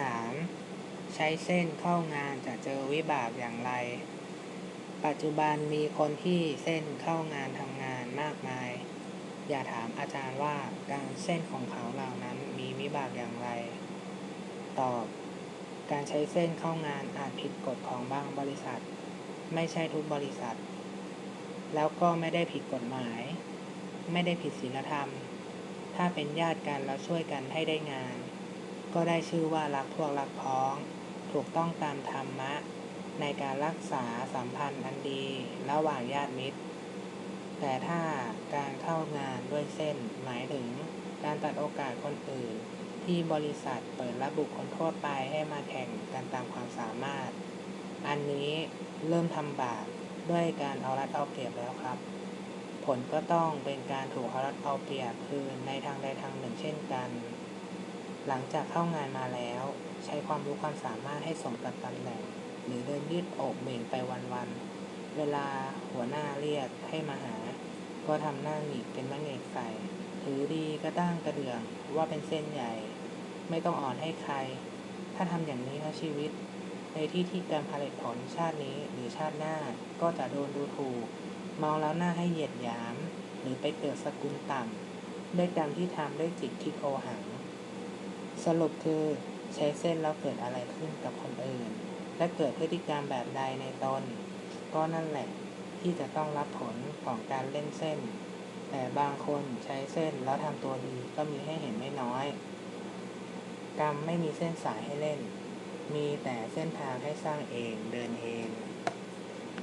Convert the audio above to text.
ถาม ใช้เส้นเข้างานจะเจอวิบากอย่างไร ปัจจุบันมีคนที่เส้นเข้างานทำงานมากมาย อย่าถามอาจารย์ว่าการเส้นของเขาเหล่านั้นมีวิบากอย่างไร ตอบ การใช้เส้นเข้างานอาจผิดกฎของบางบริษัท ไม่ใช่ทุกบริษัท แล้วก็ไม่ได้ผิดกฎหมาย ไม่ได้ผิดศีลธรรม ถ้าเป็นญาติกันแล้วช่วยกันให้ได้งาน ก็ได้ชื่อว่ารักพวกรักพ้อง ถูกต้องตามธรรมะ ในการรักษาสัมพันธ์อันดีระหว่างญาติมิตร แต่ถ้าการเข้างานด้วยเส้นหมายถึงการตัดโอกาสคนอื่น ที่บริษัทเปิดรับบุคคลทั่วไปให้มาแข่งกันตามความสามารถ อันนี้เริ่มทำบาปด้วยการเอารัดเอาเปรียบแล้วครับ ผลก็ต้องเป็นการถูกเอารัดเอาเปรียบคือในทางใดทางหนึ่งเช่นกัน หลังจากเข้างานมาแล้ว ใช้ความรู้ความสามารถให้สมกับตำแหน่ง หรือเดินยืดอกเบ่งไปวันๆ เวลาหัวหน้าเรียกให้มาหา ก็ทำหน้าหงิกเป็นมะเงกใส่ถือดีกระด้างกระเดื่องว่าเป็นเส้นใหญ่ ไม่ต้องอ่อนให้ใคร ถ้าทำอย่างนี้ทั้งชีวิต ในที่ที่การผลิตผลชาตินี้หรือชาติหน้าก็จะโดนดูถูก มองแล้วหน้าให้เหยียดหยาม หรือไปเกิดสกุลต่ำด้วยกรรมที่ทำด้วยจิตที่โอหัง สรุปคือใช้เส้นแล้วเกิดอะไรขึ้นกับคนอื่น และเกิดพฤติกรรมแบบใดในตน ก็นั่นแหละที่จะต้องรับผลของการเล่นเส้น แต่บางคนใช้เส้นแล้วทำตัวดีก็มีให้เห็นไม่น้อย กรรมไม่มีเส้นสายให้เล่น มีแต่เส้นทางให้สร้างเองเดินเอง